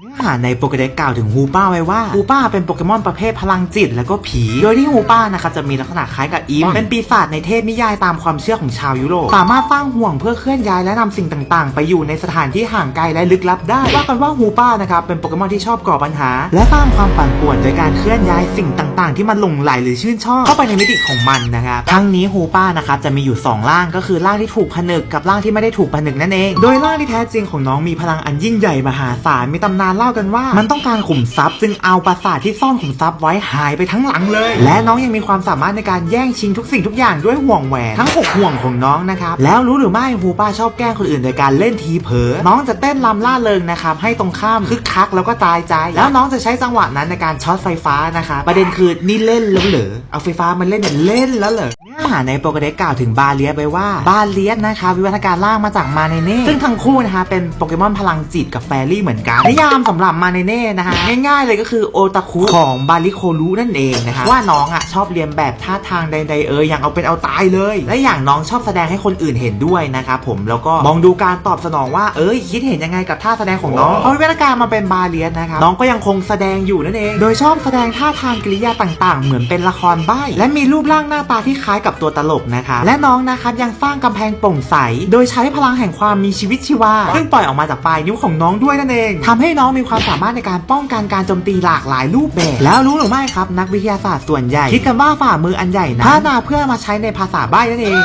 เนื้อหาในโปเกเด็กกล่าวถึงฮูป้าไว้ว่าฮูป้าเป็นโปเกมอนประเภทพลังจิต แล้วก็ผี โดยที่ฮูป้านะครับจะมีลักษณะคล้ายกับอิมเป็นปีศาจในเทพนิยายตามความเชื่อของชาวยุโรปสามารถสร้างห่วงเพื่อเคลื่อนย้ายและนำสิ่งต่างๆ ไปอยู่ในสถานที่ห่างไกลและลึกลับได้ ว่ากันว่าฮูป้านะครับเป็นโปเกมอนที่ชอบก่อปัญหา และสร้างความปั่นป่วนโดยการเคลื่อนย้ายสิ่งต่างๆ ที่มันหลงไหลหรือชื่นชอบเข้าไปในมิติของมันนะครับทั้งนี้ฮูป้านะครับจะมีอยู่สองร่างก็คือร่างที่ถูกผนึกกับร่างที่ไม่ได้ถูกผนึกนั่นเอง โดยร่างที่แท้จริงของน้องมีพลังอันยิ่งใหญ่มหาศาลมีตำนานเล่ากันว่า มันต้องการขุมทรัพย์จึงเอาปราสาทที่ซ่อนขุมทรัพย์ไว้หายไปทั้งหลังเลย และน้องยังมีความสามารถในการแย่งชิงทุกสิ่งทุกอย่างด้วยห่วงแหวนทั้งหกห่วงของน้องนะครับแล้วรู้หรือไม่ฮูป้าชอบแกล้งคนอื่นโดยการเล่นทีเผลอน้องจะเต้นลำล่าเริงนะครับให้ตรงข้ามคึกคักแล้วก็ตายใจ แล้วน้องจะใช้จังหวะนั้นในการช็อตไฟฟ้านะคะประเด็นคือนี่เล่นแล้วเหรอเอาไฟฟ้ามันเล่นเนี่ยเล่นแล้วเหรอ หาในโปรเกเด็กกล่าวถึงบาเลียสไปว่าบาเลียสนะคะวิวัฒนาการล่างมาจากมาเนเน่ซึ่งทั้งคู่นะคะเป็นโปเกมอนพลังจิตกับแฟรี่เหมือนกันนิยามสำหรับมาเนเน่นะคะง่ายๆ เลยก็คือโอตาคุของบาริโครุนั่นเองนะคะว่าน้องอะชอบเรียนแบบท่าทางใดๆเอออย่างเอาเป็นเอาตายเลย และอย่างน้องชอบแสดงให้คนอื่นเห็นด้วยนะครับผมแล้วก็มองดูการตอบสนองว่าเอ้ยคิดเห็นยังไงกับท่าแสดงของน้องเพราะวิวัฒนาการมาเป็นบาเลียสนะคะน้องก็ยังคงแสดงอยู่นั่นเอง โดยชอบแสดงท่าทางกิริยาต่างๆ เหมือนเป็นละครใบ้และมีรูปร่างหน้าตาที่คล้ายกับตัวตลกนะคะและน้องนะครับยังสร้างกำแพงโปร่งใส โดยใช้พลังแห่งความมีชีวิตชีวาซึ่งปล่อยออกมาจากปลายนิ้วของน้องด้วยนั่นเองทำให้น้องมีความสามารถในการป้องกันการโจมตีหลากหลายรูปแบบ แล้วรู้หรือไม่ครับ นักวิทยาศาสตร์ส่วนใหญ่ คิดกันว่าฝ่ามืออันใหญ่นะพัฒนาเพื่อมาใช้ในภาษาใบ้นั่นเอง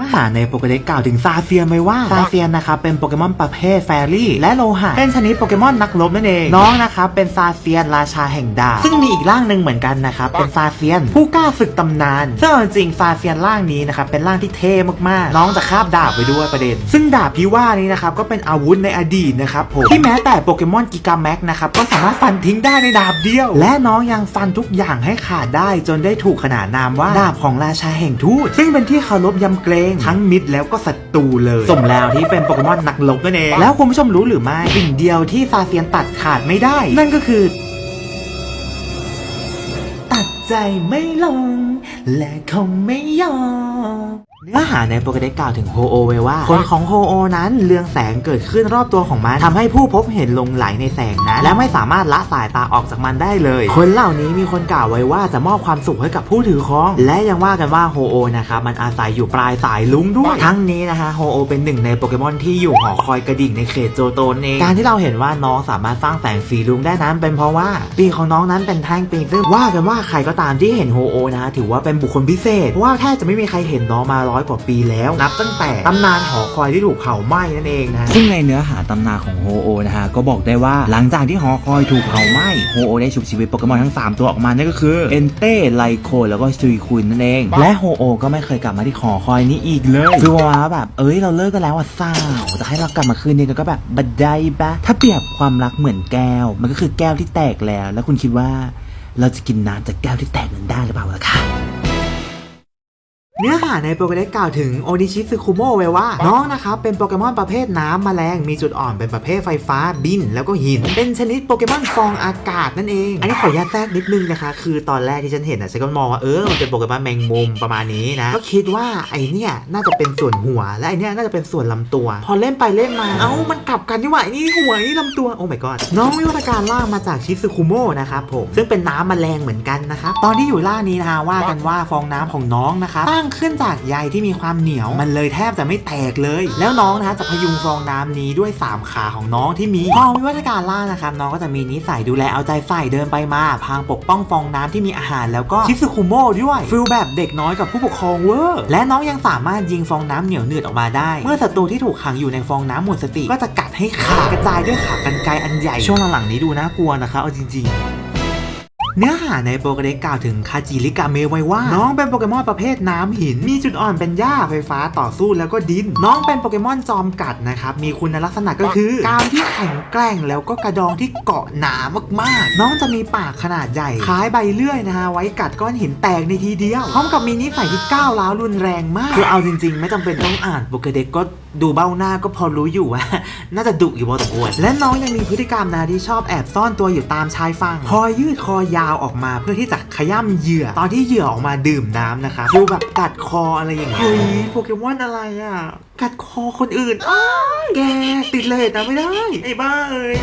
เนื้อหาในโปเกเด็กกล่าวถึงซาเซียนไว้ว่าซาเซียนนะครับเป็นโปเกมอนประเภทแฟรี่และโลหะเป็นชนิดโปเกมอนนักรบนั่นเองน้องนะครับเป็นซาเซียนราชาแห่งดาบซึ่งมีอีกร่างหนึ่งเหมือนกันนะครับเป็นซาเซียน ผู้กล้าศึกตำนานซึ่งเอาจริงๆซาเซียนร่างนี้นะครับเป็นร่างที่เท่มากๆ น้องจะคาบดาบไปด้วยประเด็น ซึ่งดาบที่ว่านี้นะครับก็เป็นอาวุธในอดีตนะครับผมที่แม้แต่โปเกมอนกิกาแม็กนะครับก็สามารถฟันทิ้งได้ในดาบเดียว และน้องยังฟันทุกอย่างให้ขาดได้จนได้ถูกขนานนามว่าดาบของราชาแห่งทูตซึ่งเป็นที่เคารพยำเกรงทั้งมิตรแล้วก็ศัตรูเลยสมแล้วที่เป็นโปเกมอนนักรบนั่นเองแล้วคุณผู้ชมรู้หรือไม่สิ่งเดียวที่ซาเซียนตัดขาดไม่ได้ นั่นก็คือตัดใจไม่ลง และคงไม่ยอม เนื้อหาในโปรเกเด็กกล่าวถึงโฮโอไว้ว่าผลของโฮโอนั้นเรืองแสงเกิดขึ้นรอบตัวของมันทำให้ผู้พบเห็นลงไหลในแสงนั้นและไม่สามารถละสายตาออกจากมันได้เลย คนเหล่านี้มีคนกล่าวไว้ว่าจะมอบความสุขให้กับผู้ถือครอง และยังว่ากันว่าโฮโอนะครับมันอาศัยอยู่ปลายสายลุงด้วย ทั้งนี้นะคะโฮโอเป็นหนึ่งในโปเกมอนที่อยู่หอคอยกระดิ่งในเขตโจโตนเองการที่เราเห็นว่าน้องสามารถสร้างแสงสีลุงได้นั้น เป็นเพราะว่าปีของน้องนั้นเป็นแท่งปีซึ่งว่ากันว่าใครก็ตามที่เห็นโฮโอนะถือว่าเป็นบุคคลพิเศษเพราะว่าแทบจะไม่มีใครเห็นน้องมาร้อยกว่าปีแล้ว นับตั้งแต่ตำนานหอคอยที่ถูกเผาไหม้นั่นเองนะซึ่งในเนื้อหาตำนานของโฮโอนะฮะก็บอกได้ว่าหลังจากที่หอคอยถูกเผาไหม้โฮโอได้ชุบชีวิตโปเกมอนทั้ง 3 ตัวออกมานั่นก็คือเอนเต้ไลโคแล้วก็ซุยคุนนั่นเอง และโฮโอก็ไม่เคยกลับมาที่หอคอยนี้อีกเลยคือว่าแบบเอ้ยเราเลิกกันแล้วอะเศร้าจะให้เรากลับมาคืนนี้กันก็แบบบัดได้ปะถ้าเปรียบความรักเหมือนแก้ว มันก็คือแก้วที่แตกแล้ว แล้วคุณคิดว่าเราจะกินน้ำจากแก้วที่แตกนั้นได้หรือเปล่าล่ะคะ เนื้อหาในโปเกเด็กกล่าวถึงโอนิชิซึคุโมะไว้ว่า น้องนะครับ เป็นโปเกมอนประเภทน้ำแมลง มีจุดอ่อนเป็นประเภทไฟฟ้าบิน แล้วก็หิน เป็นชนิดโปเกมอนฟองอากาศนั่นเอง อันนี้ขออนุญาตแทรกนิดนึงนะคะ คือตอนแรกที่ฉันเห็นนะฉันก็มองว่าเออมันเป็นโปเกมอนแมงมุมประมาณนี้นะ ก็คิดว่าไอเนี่ยน่าจะเป็นส่วนหัว และไอเนี่ยน่าจะเป็นส่วนลำตัว พอเล่นไปเล่นมา เอ้ามันกลับกันนี่หว่าไอ้นี่หัวนี่ลำตัว โอ้ my god น้องวิวัฒนาการล่ามาจากชิซึคุโมะนะครับผมซึ่งเป็นน้ำแมลงเหมือนกันนะครับตอนที่อยู่ล่านี้นะคะว่ากันว่าฟองน้ำของน้องนะครับตั้งขึ้นจากใยที่มีความเหนียว มันเลยแทบจะไม่แตกเลย แล้วน้องนะคะจะพยุงฟองน้ำนี้ด้วย 3 ขาของน้องที่มีพอวิวัฒนาการล่านะครับน้องก็จะมีนิสัยดูแลเอาใจใส่เดินไปมาพางปกป้องฟองน้ำที่มีอาหารแล้วก็ชิซึคุโมด้วยฟิลแบบเด็กน้อยกับผู้ปกครองเวอร์และน้องยังสามารถยิงฟองน้ำเหนียวหนืดออกมาได้ เมื่อศัตรูที่ถูกขังอยู่ในฟองน้ำหมดสติ ก็จะกัดให้ขากระจายด้วยขากรรไกรอันใหญ่ช่วงหลังๆนี้ดูน่ากลัวนะคะเอาจริง ๆ เนื้อหาในโปเกเด็กกล่าวถึงคาจิริกาเมไว้ว่า น้องเป็นโปเกมอนประเภทน้ำหิน มีจุดอ่อนเป็นหญ้าไฟฟ้าต่อสู้แล้วก็ดิน น้องเป็นโปเกมอนจอมกัดนะครับ มีคุณลักษณะก็คือการที่แข็งแกร่งแล้วก็กระดองที่เกาะหนามากๆ น้องจะมีปากขนาดใหญ่คล้ายใบเลื่อยนะฮะไว้กัดก้อนหินแตกในทีเดียวพร้อมกับมีนิสัยที่ก้าวร้าวรุนแรงมากคือเอาจริง ๆ ไม่จำเป็นต้องอ่านโปเกเด็กก็ดูเบ้าหน้าก็พอรู้อยู่ว่า น่าจะดุอยู่พอสมควรและน้องยังมีพฤติกรรมนะที่ชอบแอบซ่อนตัวอยู่ตามชายฝั่งคอยยืดคอยาวออกมาเพื่อที่จะขย้ำเหยื่อ ตอนที่เหยื่อออกมาดื่มน้ำนะคะดูแบบกัดคออะไรอย่างเงี้ยเฮ้ยโปเกมอนอะไรอะ กัดคอคนอื่นอ้าแกติดเลทนะไม่ได้ ไอ้บ้าเอ้ย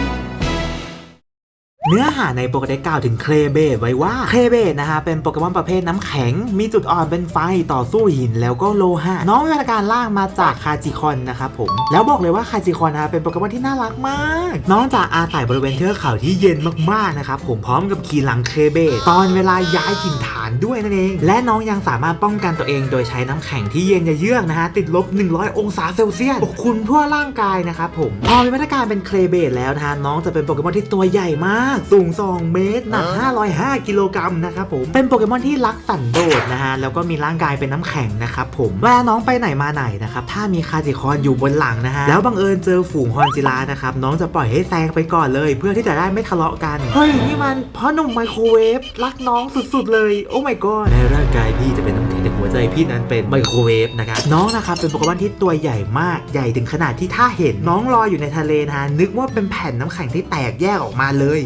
เนื้อหาในโปเกเด็กกล่าวถึงเคลเบตไว้ว่าเคลเบตนะฮะเป็นโปเกมอนประเภทน้ำแข็ง มีจุดอ่อนเป็นไฟต่อสู้หินแล้วก็โลหะ น้องวิวัฒนาการล่างมาจากคาจิคอนนะครับผม แล้วบอกเลยว่าคาจิคอนนะฮะเป็นโปเกมอนที่น่ารักมาก น้องจะอาศัยบริเวณเทือกเขาที่เย็นมากๆนะครับผมพร้อมกับขี่หลังเคลเบตตอนเวลาย้ายถิ่นฐานด้วยนั่นเอง และน้องยังสามารถป้องกันตัวเองโดยใช้น้ำแข็งที่เย็นเยือกนะฮะติดลบ 100 องศาเซลเซียสปกคลุมทั่วร่างกายนะครับผมพอมีมาตรการเป็นเคลเบตแล้วนะฮะน้องจะเป็นโปเกมอนที่ตัวใหญ่มากสูง 2 เมตรหนัก505 กิโลกรัมนะครับผม เป็นโปเกมอนที่รักสันโดษนะฮะ แล้วก็มีร่างกายเป็นน้ำแข็งนะครับผมเวลาน้องไปไหนมาไหนนะครับ ถ้ามีคาจิคอนอยู่บนหลังนะฮะ แล้วบังเอิญเจอฝูงฮอนจิรานะครับ น้องจะปล่อยให้แซงไปก่อนเลย เพื่อที่จะได้ไม่ทะเลาะกัน เฮ้ย นี่มันพ่อหนุ่มไมโครเวฟรักน้องสุดๆเลย โอ้ my god ในร่างกายพี่จะเป็นน้ำแข็งแต่หัวใจพี่นั้นเป็นไมโครเวฟนะครับ น้องนะครับเป็นโปเกมอนที่ตัวใหญ่มาก ใหญ่ถึงขนาดที่ถ้าเห็นน้องลอยอยู่ในทะเลนะฮะ นึกว่าเป็นแผ่นน้ำแข็งที่แตกแยกออกมาเลย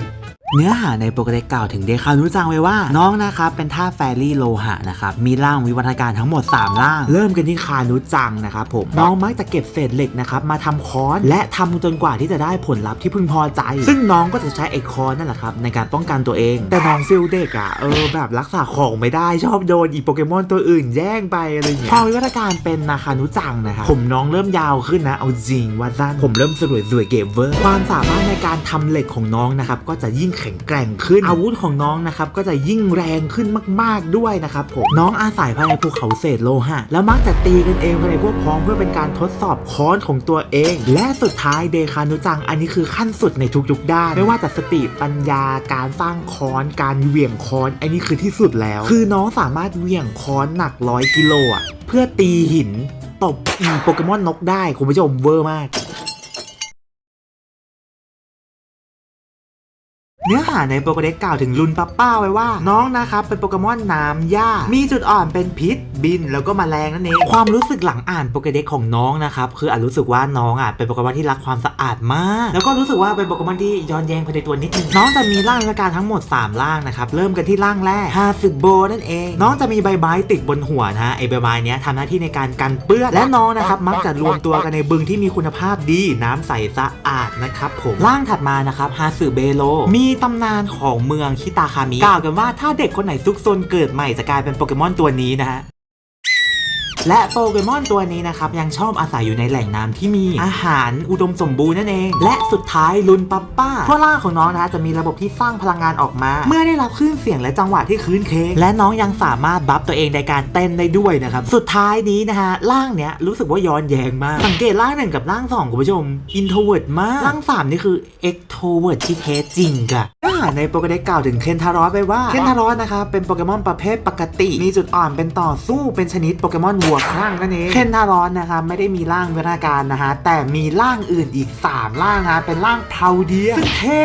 เนื้อหาในโปรเกเด็กกล่าวถึงเดคานุจังไว้ว่า น้องนะครับเป็นท่าแฟรี่โลหะนะครับมีร่างวิวัฒนาการทั้งหมด 3 ร่าง เริ่มกันที่คานุจังนะครับผมน้องมักจะเก็บเศษเหล็กนะครับมาทำค้อนและทำจนกว่าที่จะได้ผลลัพธ์ที่พึงพอใจ ซึ่งน้องก็จะใช้ไอ้ค้อนนั่นแหละครับในการป้องกันตัวเอง แต่น้องฟิลเด็กอะเออแบบรักษาของไม่ได้ชอบโดนอีโปเกมอนตัวอื่นแย่งไปอะไรอย่างเงี้ยพอวิวัฒนาการเป็นนาคานุจังนะครับผมน้องเริ่มยาวขึ้นนะเอาจริงว่าสั้นผมเริ่มสวยสวยๆเกมเวอร์ความสามารถในการทำเหล็กของน้องนะครับก็จะยิ่งแข็งแกร่งขึ้น อาวุธของน้องนะครับก็จะยิ่งแรงขึ้นมาก ๆด้วยนะครับผมน้องอาศัยภายในภูเขาเศษโลหะ แล้วมักจะตีกันเองภายในพวกพ้องเพื่อเป็นการทดสอบค้อนของตัวเอง และสุดท้ายเดคานุจังอันนี้คือขั้นสุดในทุกๆด้าน ไม่ว่าจะสติปัญญาการสร้างค้อนการเหวี่ยงค้อน อันนี้คือที่สุดแล้ว คือน้องสามารถเหวี่ยงค้อนหนักร้อยกิโลอะเพื่อตีหินตบโปเกมอนนกได้คุณผู้ชมเวอร์มาก เนื้อหาในโปเกเด็กกล่าวถึงลุนปัปป้าไว้ว่า น้องนะครับเป็นโปเกมอนน้ำหญ้า มีจุดอ่อนเป็นพิษ บินแล้วก็มแมลงนั่นเอง ความรู้สึกหลังอ่านโปเกเด็กของน้องนะครับคืออาจรู้สึกว่าน้องอะเป็นโปเกมอนที่รักความสะอาดมาก แล้วก็รู้สึกว่าเป็นโปเกมอนที่ย้อนแยงภายในตัวนิดนึงน้องจะมีร่างราการทั้งหมด 3 ร่างนะครับเริ่มกันที่ร่างแรกฮาสึโบนั่นเอง น้องจะมีใบไม้ติดบนหัวนะฮะไอใบไม้เนี้ยทำหน้าที่ในการกันเปื้อนและน้องนะครับมักจะรวมตัวกันในบึงที่มีคุณภาพดีน้ำใสสะอาดนะครับผมร่างถัดมานะครับฮาสึเบโลมีตำนานของเมืองคิตาคามิกล่าวกันว่าถ้าเด็กคนไหนซุกซนเกิดใหม่จะกลายเป็นโปเกมอนตัวนี้นะฮะ และโปเกมอนตัวนี้นะครับ ยังชอบอาศัยอยู่ในแหล่งน้ำที่มีอาหารอุดมสมบูรณ์นั่นเอง และสุดท้ายลุนปัปป้าทั่วร่างของน้องนะจะมีระบบที่สร้างพลังงานออกมา เมื่อได้รับคลื่นเสียงและจังหวะที่คืนเคงและน้องยังสามารถบัฟตัวเองในการเต้นได้ด้วยนะครับสุดท้ายนี้นะฮะร่างเนี้ยรู้สึกว่าย้อนแยงมาก สังเกตร่างหนึ่งกับร่างสองคุณผู้ชมอินโทรเวิร์ดมากร่างสามนี่คือเอ็กโทรเวิร์ดที่แท้จริงกะในโปเกเด็กกล่าวถึงเคนทารอสไว้ว่าเคนทารอสนะครับเป็นโปเกมอนประเภทปกติ มีจุดอ่อนเป็นต่อสู้เป็นชนิดโปเกมอนววข้างนั่นเองเคนทารอนนะคะไม่ได้มีร่างวิวัฒนาการนะฮะแต่มีร่างอื่นอีก 3 ร่างนะเป็นร่างเพาเดียซึ่งเท่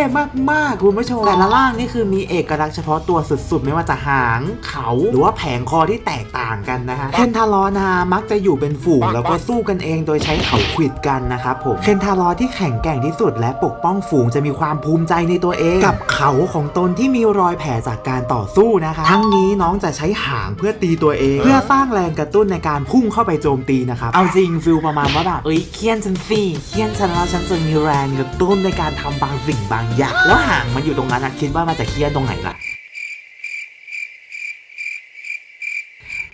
มากๆคุณผู้ชมแต่ละร่างนี่คือมีเอกลักษณ์เฉพาะตัวสุดๆ ไม่ว่าจะหางเขาหรือว่าแผงคอที่แตกต่างกันนะฮะเคนทารอนนะฮะมักจะอยู่เป็นฝูงแล้วก็สู้กันเองโดยใช้เขาขวิดกันนะครับผมเคนทารอนที่แข็งแกร่งที่สุด และปกป้องฝูงจะมีความภูมิใจในตัวเอง กับเขาของตนที่มีรอยแผลจากการต่อสู้นะคะ ทั้งนี้น้องจะใช้หางเพื่อตีตัวเอง เพื่อสร้างแรงกระตุ้นในการพุ่งเข้าไปโจมตีนะครับ เอาจริงฟิลประมาณว่าแบบเอ้ยเคียนฉันสิเคียนฉันแล้วฉันจะมีแรงกระตุ้นในการทำบางสิ่งบางอย่างแล้วหางมันอยู่ตรงนั้นอะคิดว่ามันจะเคียนตรงไหนล่ะ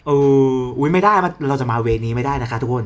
เอออุ้ยไม่ได้มันเราจะมาเวนี้ไม่ได้นะคะทุกคน